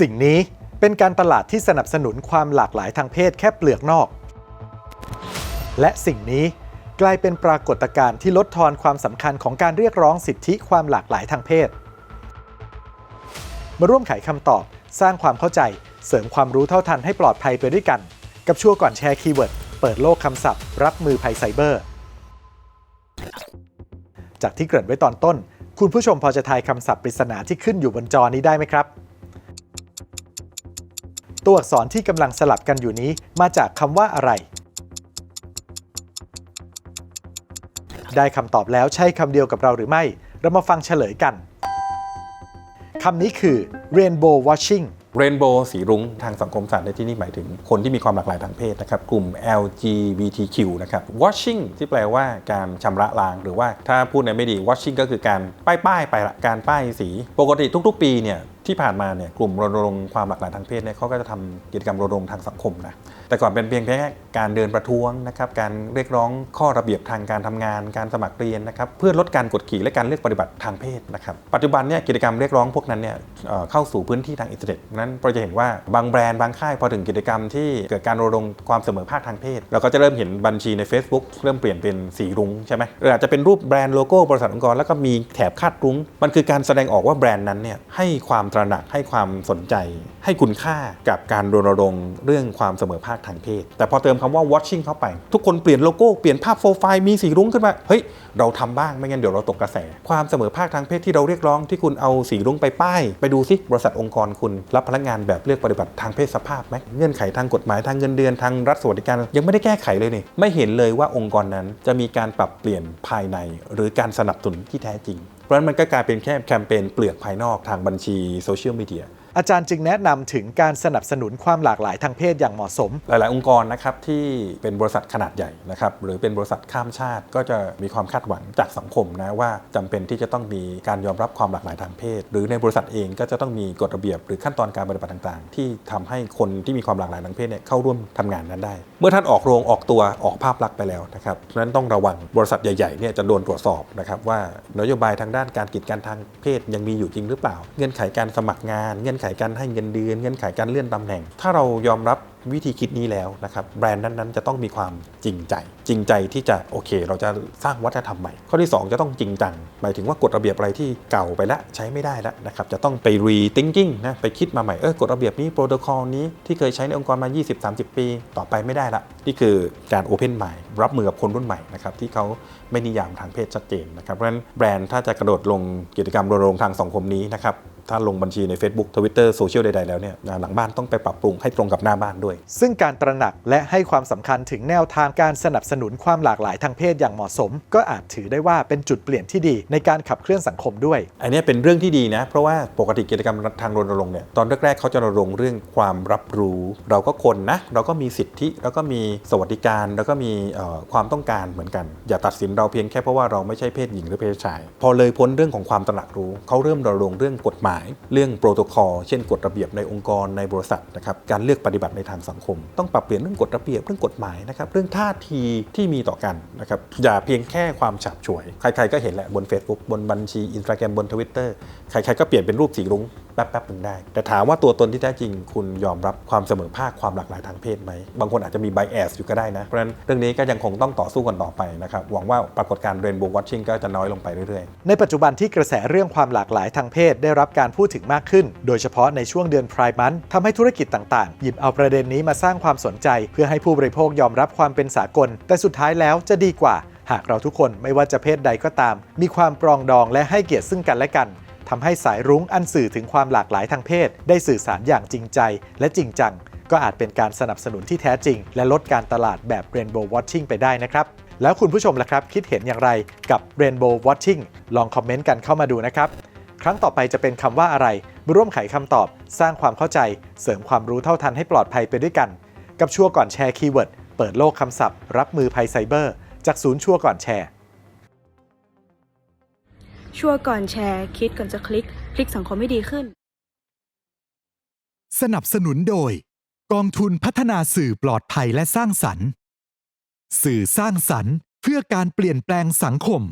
สิ่งนี้เป็นการตลาดที่สนับสนุนความหลากหลายทางเพศแค่เปลือกนอก และสิ่งนี้กลายเป็นปรากฏการณ์ที่ลดทอนความสำคัญของการเรียกร้องสิทธิความหลากหลายทางเพศ มาร่วมไขคำตอบ สร้างความเข้าใจ เสริมความรู้เท่าทันให้ปลอดภัยไปด้วยกัน กับชั่วก่อนแชร์คีย์เวิร์ด เปิดโลกคำศัพท์ รับมือภัยไซเบอร์ จากที่เกริ่นไว้ตอนต้น คุณผู้ชมพอจะทายคำศัพท์ปริศนาที่ขึ้นอยู่บนจอนี้ได้ไหมครับ ตัวอักษรที่กำลังสลับกันอยู่นี้มาจากคำว่าอะไร ได้คำตอบแล้วใช่คำเดียวกับเราหรือไม่ เรามาฟังเฉลยกันคำนี้คือ rainbow watching เรนโบว์สีรุ้งทางสังคมศาสตร์ในที่นี้หมายถึงคนที่มีความหลากหลายทางเพศนะครับ กลุ่ม LGBTQ นะครับ watching ที่แปลว่าการชำระล้าง หรือว่าถ้าพูดในไม่ดี watching ก็คือการป้ายป้ายๆไปละการป้ายสี ปกติทุกๆ ปีเนี่ย ที่ผ่านมาเนี่ยกลุ่มรณรงค์ความหลากหลายทางเพศเนี่ยเขาก็จะทำกิจกรรมรณรงค์ทางสังคมนะ แต่ก่อนเป็นเพียงแค่การเดินประท้วงนะครับการเรียกร้องข้อระเบียบทางการทำงาน การสมัครเรียนนะครับเพื่อลดการกดขี่และการเลือกปฏิบัติทางเพศนะครับปัจจุบันเนี่ยกิจกรรมเรียกร้องพวกนั้นเนี่ยเอ่อเข้าสู่พื้นที่ทางอินเทอร์เน็ตนั้นเราจะเห็นว่าบางแบรนด์บางค่ายพอถึงกิจกรรมที่เกิดการรณรงค์ความเสมอภาคทางเพศ เราก็จะเริ่มเห็นบัญชีใน Facebook เริ่มเปลี่ยนเป็นสีรุ้งใช่ไหมหรืออาจจะเป็นรูปแบรนด์โลโก้บริษัทองค์กรแล้วก็มีแถบคาดรุ้ง มันคือการแสดงออกว่าแบรนด์นั้นเนี่ยให้ความตระหนักให้ความสนใจ ให้คุณค่ากับการรณรงค์เรื่องความเสมอภาคทางเพศ แต่พอเติมคำว่า watching เข้าไป ทุกคนเปลี่ยนโลโก้เปลี่ยนภาพโปรไฟล์มีสีรุ้งขึ้นมา เฮ้ย เราทำบ้างไม่งั้นเดี๋ยวเราตกกระแส ความเสมอภาคทางเพศที่เราเรียกร้องที่คุณเอาสีรุ้งไปป้าย ไปดูซิบริษัทองค์กรคุณ รับพนักงานแบบเลือกปฏิบัติทางเพศสภาพไหมเงื่อนไขทางกฎหมายทางเงินเดือนทางรัฐสวัสดิการยังไม่ได้แก้ไขเลยนี่ไม่เห็นเลยว่าองค์กรนั้นจะมีการปรับเปลี่ยนภายใน หรือการสนับสนุนที่แท้จริง เพราะฉะนั้นมันก็กลายเป็นแค่แคมเปญเปลือกภายนอกทางบัญชีโซเชียลมีเดีย อาจารย์จึงแนะนำถึงการสนับสนุนความหลากหลายทางเพศอย่างเหมาะสม หลาย ๆ องค์กรนะครับที่เป็นบริษัทขนาดใหญ่นะครับหรือเป็นบริษัทข้ามชาติ ก็จะมีความคาดหวังจากสังคมนะว่าจำเป็นที่จะต้องมีการยอมรับความหลากหลายทางเพศ หรือในบริษัทเองก็จะต้องมีกฎระเบียบ หรือขั้นตอนการปฏิบัติต่าง ๆ ที่ทำให้คนที่มีความหลากหลายทางเพศเนี่ยเข้าร่วมทำงานนั้นได้ เมื่อท่านออกโรงออกตัวออกภาพลักษณ์ไปแล้วนะครับฉะนั้นต้องระวังบริษัทใหญ่ ๆ เนี่ยจะโดนตรวจสอบนะครับว่านโยบายทางด้านการกีดกันทางเพศยังมีอยู่จริงหรือเปล่า เงื่อนไขการสมัครงานเงื่อนไขการให้เงินเดือนเงื่อนไขการเลื่อนตำแหน่ง ถ้าเรายอมรับวิธีคิดนี้แล้วนะครับแบรนด์นั้นๆ จะต้องมีความจริงใจ จริงใจที่จะโอเค เราจะสร้างวัฒนธรรมใหม่ ข้อที่ 2 จะต้องจริงจังหมายถึงว่ากฎระเบียบอะไรที่เก่าไปแล้วใช้ไม่ได้แล้วนะครับจะต้องไป rethinking นะไปคิดมาใหม่เออกฎระเบียบนี้โปรโตคอลนี้ที่เคยใช้ในองค์กรมา 20-30 ปี ต่อไปไม่ได้ละนี่คือการ open mind รับมือกับคนรุ่นใหม่นะครับที่เขาไม่นิยามทางเพศชัดเจนนะครับเพราะฉะนั้นแบรนด์ถ้าจะกระโดดลงกิจกรรมรณรงค์ทางสังคมนี้นะครับ ถ้าลงบัญชีใน Facebook Twitter โซเชียลใดๆแล้วเนี่ยหลังบ้านต้องไปปรับปรุงให้ตรงกับหน้าบ้านด้วย ซึ่งการตระหนักและให้ความสำคัญถึงแนวทางการสนับสนุนความหลากหลายทางเพศอย่างเหมาะสม ก็อาจถือได้ว่าเป็นจุดเปลี่ยนที่ดีในการขับเคลื่อนสังคมด้วย อันนี้เป็นเรื่องที่ดีนะ เพราะว่าปกติกิจกรรมทางรณรงค์เนี่ยตอนแรกๆเขาจะรณรงค์เรื่องความรับรู้ เราก็คนนะ เราก็มีสิทธิเราก็มีสวัสดิการแล้วก็มีเอ่อความต้องการเหมือนกัน อย่าตัดสินเราเพียงแค่เพราะว่าเราไม่ใช่เพศหญิงหรือเพศชาย พอเลยพ้นเรื่องของความตระหนักรู้เขาเริ่มรณรงค์เรื่องกฎหมายเรื่องโปรโตคอลเช่นกฎระเบียบในองค์กรในบริษัทนะครับการเลือกปฏิบัติในทางสังคม ต้องปรับเปลี่ยนเรื่องกฎระเบียบเรื่องกฎหมายนะครับเรื่องท่าทีที่มีต่อกันนะครับอย่าเพียงแค่ความฉับฉวย ใครๆก็เห็นแหละบน Facebook บนบัญชีอินสตาแกรมบนทวิตเตอร์ใครๆก็เปลี่ยนเป็นรูปสีรุ้ง แป๊บๆหนึ่งได้ แต่ถามว่าตัวตนที่แท้จริง คุณยอมรับความเสมอภาคความหลากหลายทางเพศไหม บางคนอาจจะมี bias อยู่ก็ได้นะ เพราะฉะนั้นเรื่องนี้ก็ยังคงต้องต่อสู้กันต่อไปนะครับ หวังว่าปรากฏการณ์ rainbow watching ก็จะน้อยลงไปเรื่อยๆ ในปัจจุบันที่กระแสเรื่องความหลากหลายทางเพศได้รับการพูดถึงมากขึ้น โดยเฉพาะในช่วงเดือนพรายมันทำให้ธุรกิจต่างๆ หยิบเอาประเด็นนี้มาสร้างความสนใจ เพื่อให้ผู้บริโภคยอมรับความเป็นสากล แต่สุดท้ายแล้วจะดีกว่า หากเราทุกคนไม่ว่าจะเพศใดก็ตาม มีความปรองดองและให้เกียรติซึ่งกันและกัน ทำให้สายรุ้งอันสื่อถึงความหลากหลายทางเพศ ได้สื่อสารอย่างจริงใจและจริงจัง ก็อาจเป็นการสนับสนุนที่แท้จริง และลดการตลาดแบบ Rainbow Watching ไปได้นะครับแล้วคุณผู้ชมล่ะครับ คิดเห็นอย่างไรกับ Rainbow Watching ลองคอมเมนต์กันเข้ามาดูนะครับ ครั้งต่อไปจะเป็นคำว่าอะไร ร่วมไขคำตอบ สร้างความเข้าใจ เสริมความรู้เท่าทันให้ปลอดภัยไปด้วยกัน กับชัวร์ก่อนแชร์คีย์เวิร์ด เปิดโลกคำศัพท์ รับมือภัยไซเบอร์ จากศูนย์ชัวร์ก่อนแชร์ ชัวร์ก่อนแชร์ คิดก่อนจะคลิก พลิกสังคมให้ดีขึ้น สนับสนุนโดย กองทุนพัฒนาสื่อปลอดภัยและสร้างสรรค์ สื่อสร้างสรรค์เพื่อการเปลี่ยนแปลงสังคม